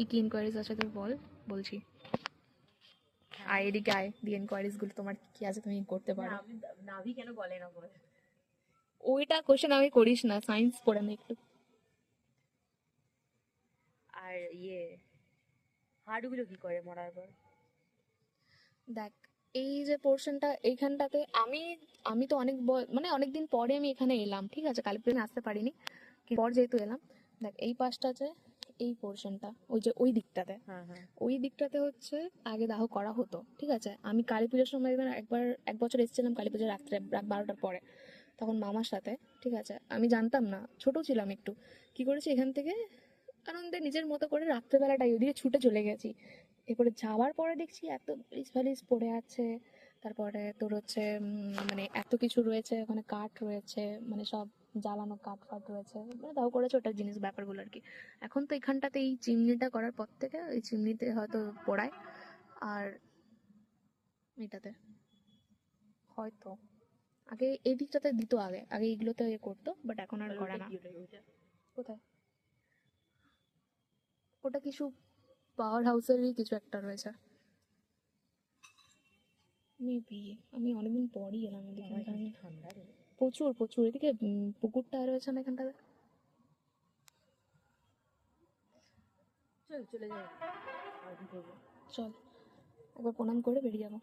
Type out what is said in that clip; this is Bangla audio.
কি কি ইনকোয়ারিজ আছে তুই বল বলছি। আয় এদিকে আয় দিয়ে ইনকোয়ারিজগুলো তোমার কি আছে তুমি করতে পারো। নাভি কেন বলে না বল? ওইটা কোশ্চেন আমি করিস না সায়েন্স পড়ে না একটু। আর ইয়ে হাড়গুলো কি করে মরার পর? দেখ এই যে পোর্শনটা এইখানটাতে আমি আমি তো অনেক মানে অনেক দিন পরে আমি এখানে এলাম ঠিক আছে? আমি আসতে পারিনি পর যেহেতু এলাম। দেখ এই পাশটাতে এই পোর্শনটা ওই যে ওই দিকটাতে। হ্যাঁ হ্যাঁ। ওই দিকটাতে হচ্ছে আগে দাহ করা হতো ঠিক আছে? আমি কালী পুজোর সময় একবার এক বছর এসেছিলাম কালী পুজোর রাত্রে রাত বারোটার পরে তখন মামার সাথে ঠিক আছে? আমি জানতাম না ছোট ছিলাম একটু। কি করেছি এখান থেকে? আনন্দে নিজের মতো করে রাত্রেবেলাটাই ওদিকে ছুটে চলে গেছি। এরপরে যাওয়ার পরে দেখছি এত ব্রিজ ফ্যালিজ পড়ে আছে তারপরে তোর হচ্ছে মানে এত কিছু রয়েছে, ওখানে কাঠ রয়েছে মানে সব জ্বালানো কাঠ ফাট রয়েছে মানে দাও করেছে ওটার জিনিস ব্যাপারগুলো আর কি। এখন তো এখানটাতে এই চিমনিটা করার পর থেকে ওই চিমনিতে হয়তো পোড়ায়, আর এটাতে হয়তো। আগে এই দিকটাতে দিত আগে আগে এইগুলোতে ইয়ে করতো বাট এখন আর করে না। কোথায়? ওটা কিছু পাওয়ার হাউসেরই কিছু একটা রয়েছে। মেবি আমি অনেকদিন পরই এলাম এদিকে ঠান্ডা প্রচুর প্রচুর। এদিকে পুকুরটা রয়েছে না এখানটা চল চলে যাই চল একবার প্রণাম করে বেরিয়ে যাব।